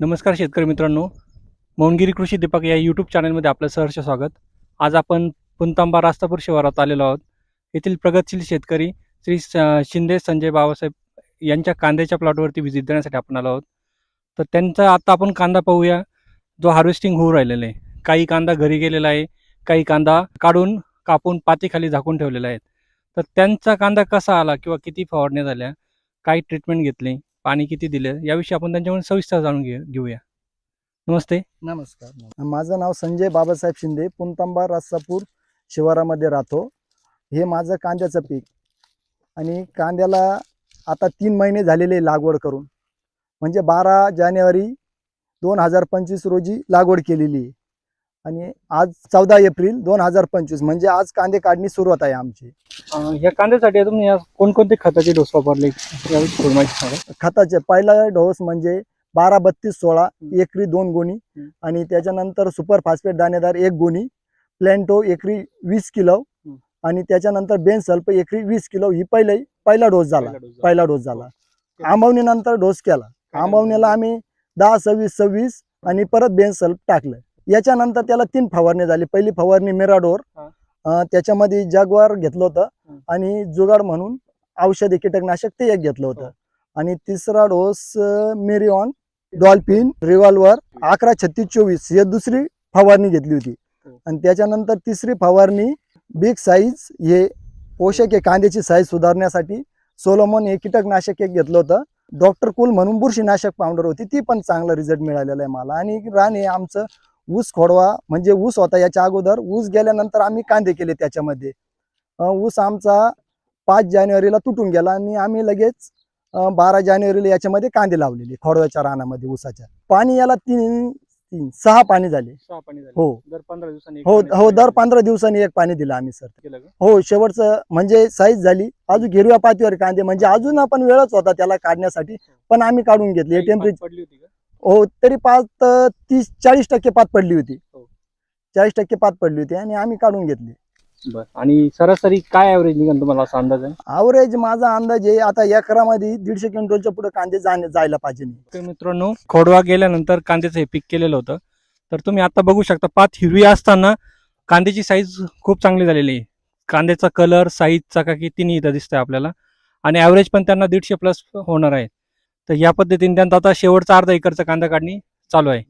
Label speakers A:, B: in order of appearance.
A: नमस्कार शेतकरी मित्रांनो. मौनगिरी कृषी दीपक या यूट्यूब चॅनलमध्ये आपलं सहर्ष स्वागत. आज आपण पुंतांबा रास्तापूर शिवारात आलेलो आहोत. येथील प्रगतशील शेतकरी श्री शिंदे संजय बाबासाहेब यांच्या कांद्याच्या प्लॉटवरती व्हिजिट देण्यासाठी आपण आलो आहोत. तर त्यांचा आता आपण कांदा पाहूया. जो हार्वेस्टिंग होऊ राहिलेला आहे. काही कांदा घरी गेलेला आहे. काही कांदा काढून कापून पातीखाली झाकून ठेवलेला आहे. तर त्यांचा कांदा कसा आला किंवा किती फवारण्या झाल्या? काही ट्रीटमेंट घेतली. पाणी किती दिलं याविषयी आपण त्यांच्याकडून सविस्तर जाणून घे घेऊया. नमस्ते.
B: नमस्कार माझं नाव संजय बाबासाहेब शिंदे पुणतांबा रासापूर शिवारामध्ये राहतो. हे माझं कांद्याचं पीक आणि कांद्याला आता तीन महिने झालेले लागवड करून. म्हणजे बारा जानेवारी दोन हजार पंचवीस रोजी लागवड केलेली आहे. आणि आज चौदा एप्रिल दोन हजार पंचवीस म्हणजे आज कांदे काढणी सुरुवात आहे आमची.
A: अं, या कांद्यासाठी तुम्ही कोणकोणते खताचे डोस वापरले? याविषयी थोडी माहिती सांगा.
B: खताचे पहिला डोस म्हणजे बारा बत्तीस सोळा एकरी दोन गोणी
A: हम्म.
B: आणि त्याच्यानंतर सुपर फास्फेट दाणेदार एक गोणी प्लॅन्टो एकरी वीस किलो
A: हम्म.
B: आणि त्याच्यानंतर बेन सल्फ एकरी वीस किलो ही पहिला पहिला डोस झाला. पहिला डोस झाला. आंबवणीनंतर डोस केला. आंबवणीला आम्ही दहा सव्वीस सव्वीस आणि परत बेन सल्फ टाकलं. याच्यानंतर त्याला तीन फवारणी झाली पहिली फवारणी मिराडोर
A: हा.
B: त्याच्यामध्ये जगवार घेतलं होतं. आणि जुगाड म्हणून औषधी कीटकनाशक ते एक घेतलं होतं
A: हो.
B: आणि तिसरा डोस मेरिऑन डॉल्फिन रिव्हॉल्वर अकरा छत्तीस चोवीस हे दुसरी फवारणी घेतली होती
A: हो.
B: आणि त्याच्यानंतर तिसरी फवारणी बिग साईज हे पोषक आहे कांद्याची साईज सुधारण्यासाठी सोलोमन हे कीटकनाशक एक घेतलं होतं डॉक्टर कुल म्हणून बुरशीनाशक पावडर होती ती पण चांगला रिझल्ट मिळालेला आहे मला आणि रान हे आमचं ऊस खोडवा म्हणजे ऊस होता याच्या अगोदर. ऊस गेल्यानंतर आम्ही कांदे केले त्याच्यामध्ये. ऊस आमचा पाच जानेवारीला तुटून गेला आणि आम्ही लगेच बारा जानेवारीला याच्यामध्ये कांदे लावलेले खोडव्याच्या रानामध्ये ऊसाच्या. पाणी याला तीन तीन सहा पाणी झाले.
A: सहा पाणी झाले.
B: हो.
A: दर पंधरा दिवसांनी
B: हो हो. दर पंधरा दिवसांनी एक पाणी दिलं आम्ही सर? हो शेवटचं म्हणजे साईज झाली. अजून हिरव्या पातीवर कांदे म्हणजे अजून आपण वेळच होता त्याला काढण्यासाठी पण आम्ही काढून घेतले. टेम्परेचर
A: पडली होती
B: हो तरी पाच तर तीस चाळीस टक्के पात पडली होती.
A: हो.
B: चाळीस टक्के पात पडली होती आणि आम्ही काढून घेतली.
A: बर. आणि सरासरी काय ऍव्हरेज निघाल तुम्हाला असा अंदाज आहे?
B: अवरेज माझा अंदाज आहे आता एकरामध्ये दीडशे क्विंटलच्या पुढे कांदे जाणे जायला पाहिजे नाही.
A: तर मित्रांनो खोडवा गेल्यानंतर कांद्याचं हे पीक केलेलं होतं. तर तुम्ही आता बघू शकता पात हिरवी असताना कांद्याची साईज खूप चांगली झालेली आहे. कांद्याचा कलर साईज चकाकी तिन्ही इथं दिसतंय आपल्याला. आणि ॲव्हरेज पण त्यांना दीडशे प्लस होणार आहे. तर या पद्धतीने त्यांचा आता शेवटचा अर्धा एकरचा कांदा काढणी चालू आहे.